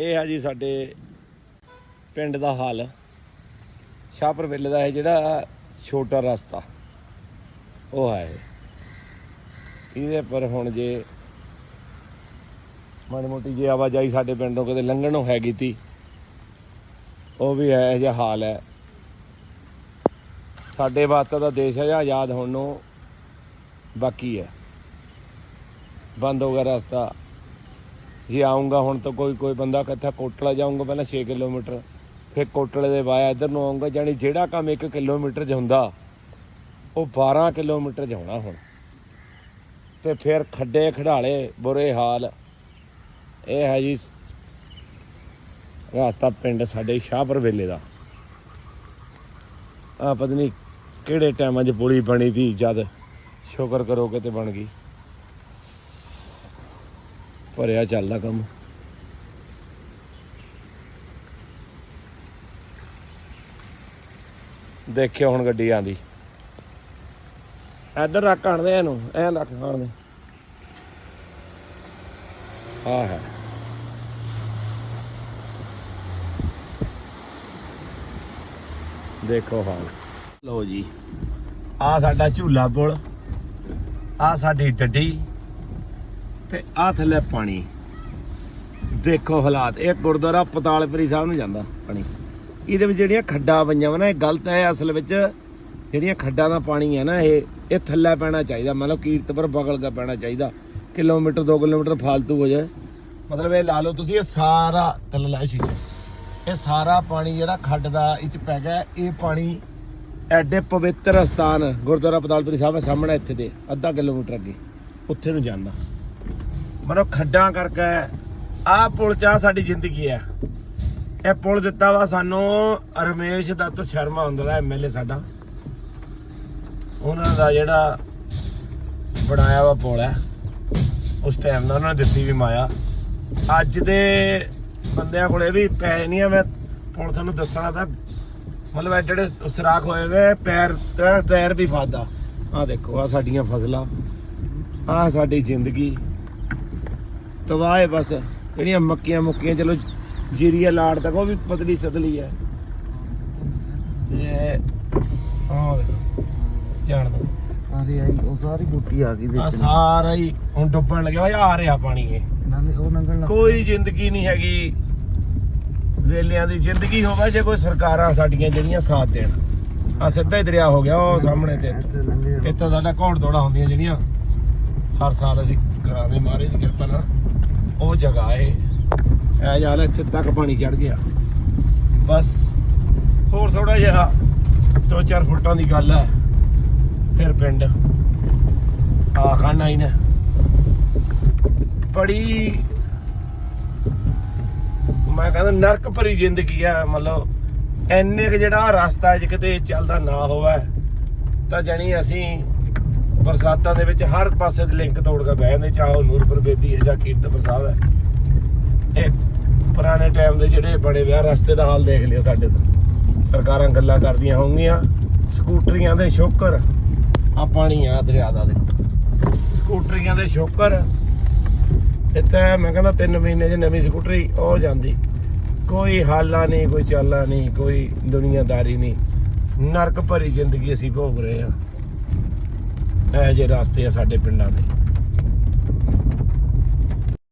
ਇਹ ਆ ਜੀ ਸਾਡੇ ਪਿੰਡ ਦਾ ਹਾਲ। ਸ਼ਾਹਪੁਰ ਵੇਲੇ ਦਾ ਇਹ ਜਿਹੜਾ ਛੋਟਾ ਰਸਤਾ, ਉਹ ਹੈ ਇਹਦੇ ਪਰ ਹੁਣ ਜੇ ਮਾੜੀ ਮੋਟੀ ਜੇ ਆਵਾਜਾਈ ਸਾਡੇ ਪਿੰਡੋਂ ਕਦੇ ਲੰਘਣੋਂ ਹੈਗੀ ਤੀ, ਉਹ ਵੀ ਹੈ ਜਿਹਾ ਹਾਲ ਹੈ। ਸਾਡੇ ਵਾਸਤੇ ਦਾ ਦੇਸ਼ ਹੈ ਜਾਂ ਆਜ਼ਾਦ ਹੋਣ ਨੂੰ ਬਾਕੀ ਹੈ। ਬੰਦ ਹੋ ਗਿਆ ਰਸਤਾ। ਜੇ ਆਉਂਗਾ, ਹੁਣ ਤਾਂ ਕੋਈ ਕੋਈ ਬੰਦਾ ਕਿੱਥੇ ਕੋਟਲਾ ਜਾਊਂਗਾ ਪਹਿਲਾਂ 6 ਕਿਲੋਮੀਟਰ, ਫਿਰ ਕੋਟਲੇ ਦੇ ਵਾਇਆ ਇੱਧਰ ਨੂੰ ਆਉਂਗਾ ਜਾਨੀ ਜਿਹੜਾ ਕੰਮ 1 ਕਿਲੋਮੀਟਰ 'ਚ ਹੁੰਦਾ, ਉਹ 12 ਕਿਲੋਮੀਟਰ 'ਚ ਹੋਣਾ ਹੁਣ। ਤੇ ਫਿਰ ਖੱਡੇ ਖੜਾਲੇ ਬੁਰੇ ਹਾਲ। ਇਹ ਹੈ ਜੀ, ਰਾਤਾ ਪਿੰਡ ਸਾਡੇ ਸ਼ਾਹਪੁਰ ਵੇਲੇ ਦਾ। ਆ ਪਤਾ ਨਹੀਂ ਕਿਹੜੇ ਟਾਈਮਾਂ 'ਚ ਪੁਲੀ ਬਣੀ ਦੀ ਜਦ ਸ਼ੁਕਰ ਕਰੋ ਕਿਤੇ ਬਣ ਗਈ। ਭਰਿਆ ਚੱਲਦਾ ਕੰਮ। ਦੇਖਿਓ ਹੁਣ ਗੱਡੀ ਆਂਦੀ ਇੱਧਰ ਰੱਖ ਆਣਦੇ ਇਹਨੂੰ ਐਂ ਰੱਖ ਆਣਦੇ ਆ ਹੈ। ਦੇਖੋ ਹਾਲ। ਲਓ ਜੀ ਆ ਸਾਡਾ ਝੂਲਾ ਪੁਲ ਆ ਸਾਡੀ ਡੱਡੀ ਤੇ ਆ ਥੱਲੇ ਪਾਣੀ। ਦੇਖੋ ਹਾਲਾਤ, ਇਹ ਗੁਰਦੁਆਰਾ ਪਤਾਲਪੁਰੀ ਸਾਹਿਬ ਨੂੰ ਜਾਂਦਾ ਪਾਣੀ। ਇਹਦੇ ਵਿੱਚ ਜਿਹੜੀਆਂ ਖੱਡਾਂ ਪਈਆਂ ਵਾ ਨਾ, ਇਹ ਗਲਤ ਹੈ, ਅਸਲ ਵਿੱਚ ਜਿਹੜੀਆਂ ਖੱਡਾਂ ਦਾ ਪਾਣੀ ਹੈ ਨਾ, ਇਹ ਇਹ ਥੱਲੇ ਪੈਣਾ ਚਾਹੀਦਾ। ਮਤਲਬ ਕੀਰਤਪੁਰ ਬਗਲ ਦਾ ਪੈਣਾ ਚਾਹੀਦਾ। ਕਿਲੋਮੀਟਰ 2 ਕਿਲੋਮੀਟਰ ਫਾਲਤੂ ਹੋ ਜਾਏ। ਮਤਲਬ ਇਹ ਲਾ ਲਓ ਤੁਸੀਂ, ਇਹ ਸਾਰਾ ਥੱਲੇ ਲਾਓ ਸ਼ੀਸ਼ੇ। ਇਹ ਸਾਰਾ ਪਾਣੀ ਜਿਹੜਾ ਖੱਡ ਦਾ ਇਹ ਚ ਪੈ ਗਿਆ, ਇਹ ਪਾਣੀ ਐਡੇ ਪਵਿੱਤਰ ਸਥਾਨ ਗੁਰਦੁਆਰਾ ਪਤਾਲਪੁਰੀ ਸਾਹਿਬ ਦੇ ਸਾਹਮਣੇ ਇੱਥੇ ਦੇ, ਅੱਧਾ ਕਿਲੋਮੀਟਰ ਅੱਗੇ, ਉੱਥੇ ਨੂੰ ਜਾਂਦਾ। ਮਤਲਬ ਖੱਡਾਂ ਕਰਕੇ ਆਹ ਪੁਲ ਚ ਆਹ ਸਾਡੀ ਜ਼ਿੰਦਗੀ ਹੈ ਇਹ ਪੁਲ ਦਿੱਤਾ ਵਾ ਸਾਨੂੰ ਰਮੇਸ਼ ਦੱਤ ਸ਼ਰਮਾ ਹੁੰਦਾ ਦਾ ਐਮਐਲਏ ਸਾਡਾ। ਉਹਨਾਂ ਦਾ ਜਿਹੜਾ ਬਣਾਇਆ ਵਾ ਪੁਲ ਹੈ ਉਸ ਟਾਈਮ ਦਾ ਉਹਨਾਂ ਨੇ ਦਿੱਤੀ ਵੀ ਮਾਇਆ। ਅੱਜ ਦੇ ਬੰਦਿਆਂ ਕੋਲੇ ਵੀ ਪੈ ਨਹੀਂ ਆ, ਮੈਂ ਪੁਲ ਤੁਹਾਨੂੰ ਦੱਸਣਾ ਤਾਂ ਮਤਲਬ ਐਡੇ ਐਡੇ ਸਰਾਖ ਹੋਏ ਵੇ, ਪੈਰ ਤੇ ਟਾਇਰ ਵੀ ਫਾਦਾ। ਆ ਦੇਖੋ ਆ ਸਾਡੀਆਂ ਫਸਲਾਂ ਆ ਸਾਡੀ ਜ਼ਿੰਦਗੀ। ਤਬਾਹ ਹੈ ਬਸ। ਜਿਹੜੀਆਂ ਮੱਕੀਆਂ ਮੁੱਕੀਆਂ ਚਲੋ ਜੀਰੀਆ ਲਾੜ ਤੱਕ ਉਹ ਵੀ ਪਤਲੀ ਸਤਲੀ ਹੈ। ਤੇ ਆਹ ਦੇਖੋ ਜਾਣ ਦੋ। ਅਰੇ ਆਈ ਉਹ ਸਾਰੀ ਬੂਟੀ ਆ ਗਈ ਆ ਵਿੱਚ ਸਾਰਾ ਹੀ ਹੁਣ ਡੁੱਬਣ ਲੱਗਿਆ। ਹੋਇਆ ਆ ਰਿਹਾ ਪਾਣੀ ਇਹ। ਨੰਗ ਉਹ ਨੰਗਲ ਕੋਈ ਜ਼ਿੰਦਗੀ ਨਹੀਂ ਹੈਗੀ। ਵੇਲਿਆਂ ਦੀ ਜ਼ਿੰਦਗੀ ਹੋਵੇ ਜੇ ਕੋਈ ਸਰਕਾਰਾਂ ਸਾਡੀਆਂ ਜਿਹੜੀਆਂ ਸਾਥ ਦੇਣ। ਆ ਸਿੱਧਾ ਹੀ ਦਰਿਆ ਹੋ ਗਿਆ ਉਹ ਸਾਹਮਣੇ ਤੇ। ਇੱਥੇ ਸਾਡਾ ਘੋੜ ਦੌੜਾ ਹੁੰਦੀਆਂ ਜਿਹੜੀਆਂ। ਹਰ ਸਾਲ ਅਸੀਂ ਕਰਾਉਂਦੇ ਮਾਰੇ ਦੀ ਕਿਰਪਾ ਨਾਲ। ਉਹ ਜਗ੍ਹਾ ਏ ਐ ਜਾਲ ਇੱਥੇ ਤੱਕ ਪਾਣੀ ਚੜ ਗਿਆ। ਬਸ। ਹੋਰ ਥੋੜਾ ਜਿਹਾ ਦੋ ਚਾਰ ਫੁੱਟਾਂ ਦੀ ਗੱਲ ਹੈ। ਫਿਰ ਪਿੰਡ। ਆ ਖਾਣਾ ਹੀ ਨੇ। ਬੜੀ ਮੈਂ ਕਹਿੰਦਾ ਨਰਕ ਭਰੀ ਜ਼ਿੰਦਗੀ ਆ ਮਤਲਬ ਐਨੇ ਕਿ ਜਿਹੜਾ ਰਸਤਾ ਜੇ ਕਿਤੇ ਚੱਲਦਾ ਨਾ ਹੋਵੇ ਤਾਂ ਜਾਣੀ ਅਸੀਂ ਬਰਸਾਤਾਂ ਦੇ ਵਿੱਚ ਹਰ ਪਾਸੇ ਦੇ ਲਿੰਕ ਤੋੜ ਕੇ ਬਹਿ ਜਾਂਦੇ, ਚਾਹੇ ਉਹ ਨੂਰਪੁਰ ਬੇਦੀ ਹੈ ਜਾਂ ਕੀਰਤਪੁਰ ਸਾਹਿਬ ਹੈ। ਇਹ ਪੁਰਾਣੇ ਟਾਈਮ ਦੇ ਜਿਹੜੇ ਬੜੇ ਵਿਆਹ ਰਸਤੇ ਦਾ ਹਾਲ ਦੇਖ ਲਿਓ ਸਾਡੇ ਤਾਂ। ਸਰਕਾਰਾਂ ਗੱਲਾਂ ਕਰਦੀਆਂ ਹੋਣਗੀਆਂ, ਸਕੂਟਰੀਆਂ ਦੇ ਸ਼ੋਕਰ ਆ ਪਾਣੀ ਆ ਦਰਿਆ ਦਾ ਦੇਖੋ। ਸਕੂਟਰੀਆਂ ਦੇ ਸ਼ੋਕਰ, ਇੱਥੇ ਮੈਂ ਕਹਿੰਦਾ 3 ਮਹੀਨੇ 'ਚ ਨਵੀਂ ਸਕੂਟਰੀ ਉਹ ਜਾਂਦੀ। ਕੋਈ ਹਾਲਾ ਨਹੀਂ, ਕੋਈ ਚਾਲਾ ਨਹੀਂ, ਕੋਈ ਦੁਨੀਆਦਾਰੀ ਨਹੀਂ। ਨਰਕ ਭਰੀ ਜ਼ਿੰਦਗੀ ਅਸੀਂ ਭੋਗ ਰਹੇ ਆ ਇਹ ਜੇ ਰਸਤੇ ਆ ਸਾਡੇ ਪਿੰਡਾਂ ਦੇ।